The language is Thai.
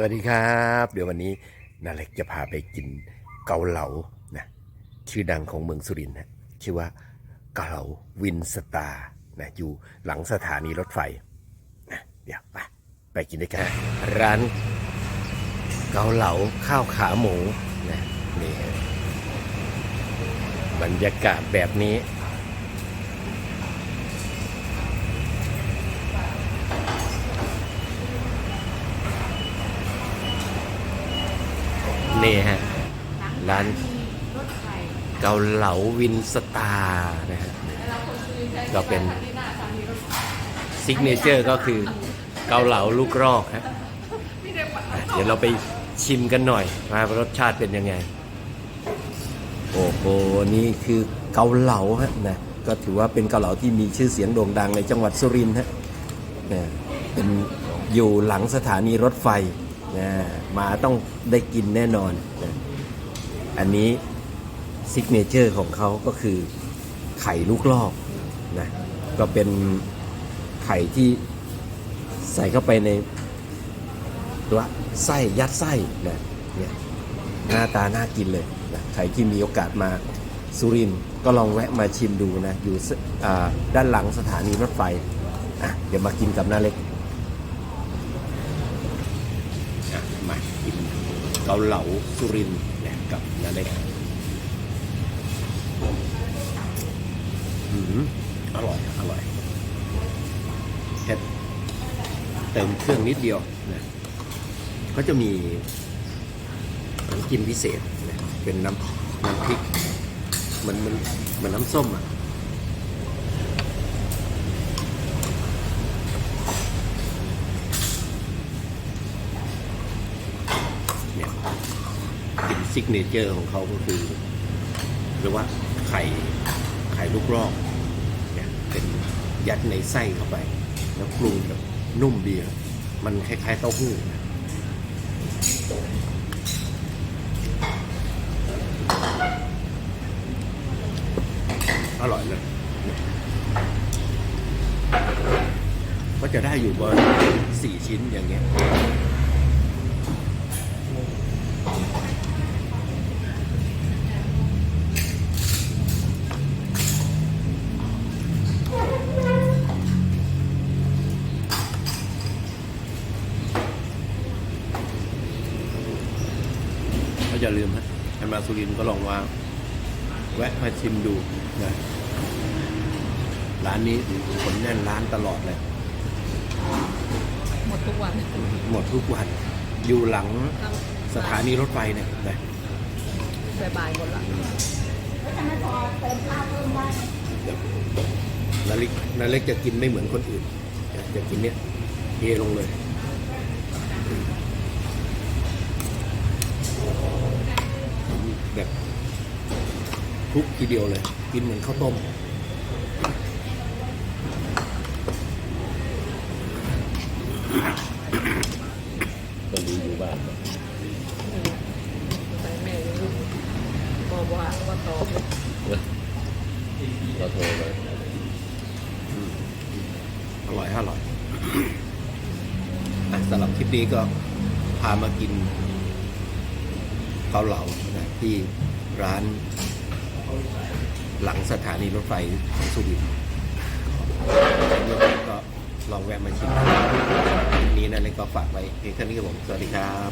สวัสดีครับ เดี๋ยววันนี้นาเล็กจะพาไปกินเกาเหลานะชื่อดังของเมืองสุรินทร์นะชื่อว่าเกาเหลาวินสตาร์นะอยู่หลังสถานีรถไฟนะเดี๋ยวไปไปกินด้วยกันร้านเกาเหลาข้าวขาหมูนะนี่บรรยากาศแบบนี้ นี่ฮะ ร้านรถไฟเกาเหลาวินสตาร์นะฮะเราคนซื้อใช้ก็เป็นที่หน้าสถานีรถไฟซิกเนเจอร์ก็คือเกาเหลาลูกรอกฮะไม่ได้ปัดอะเดี๋ยวเราไปชิมกันหน่อยว่ารสชาติเป็นยังไง โอ้โห นี่คือเกาเหลาฮะนะ ก็ถือว่าเป็นเกาเหลาที่มีชื่อเสียงโด่งดังในจังหวัดสุรินทร์ฮะนะเป็นอยู่หลังสถานีรถไฟ นะมาต้องได้กินแน่นอนนะอันนี้ซิกเนเจอร์ของเขาก็คือไข่ลูกลอกนะก็เป็นไข่ที่ใส่เข้าไปในตัวไส้ยัดไส้นะเนี่ยหน้าตาน่ากินเลยนะใครที่มีโอกาสมาสุรินทร์ก็ลองแวะมาชิมดูนะ อยู่ด้านหลังสถานีรถไฟ เดี๋ยวมากินกับน้าเล็กอะมา กินเกาเหลาสุรินทร์นี่ยกับนาเล็กอืมอร่อย อร่อยเผ็ดเติมเครื่องนิดเดียวนะก็จะมีน้ำจิ้มพิเศษนะเป็นน้ำน้ำพริก มันมันเหมันน้ำส้มอะ เนี่ยเป็นซิกเนเจอร์ของเขาก็คือเรียกว่าไข่ไข่ลูกรอกเนี่ยเป็นยัดในไส้เข้าไป แล้วปรุงแบบนุ่มดีอะมันคล้ายๆเต้าหู้นะอร่อยเลยเนี่ยก็จะได้อยู่บนสี่ชิ้นอย่างเงี้ย อย่าลืมฮะใครมาสุรินทร์ก็ลองว่าแวะมาชิมดูนะร้านนี้คนแน่นร้านตลอดเลย หมดทุกวันหมดทุกวัน อยู่หลังสถานีรถไฟเนี่ยนะบ่ายๆหมดละนาเล็กนาเล็กจะกินไม่เหมือนคนอื่น จะจะกินเนี่ยเทลงเลย แบบคลุกทีเดียวเลย กินเหมือนข้าวต้มก็รู้อยู่บ้านใส่แม่ยังรู้บอกว่าว่าตอบเลยเราโทรเลยอร่อยอร่อยอะสำหรับคลิปนี้ก็พามากิน เกาเหลานะที่ร้านหลังสถานีรถไฟของสุรินทร์ก็ลองแวะมาชิมนี้นะเลยก็ฝากไว้เพียงแค่นี้ครับผมสวัสดีครับ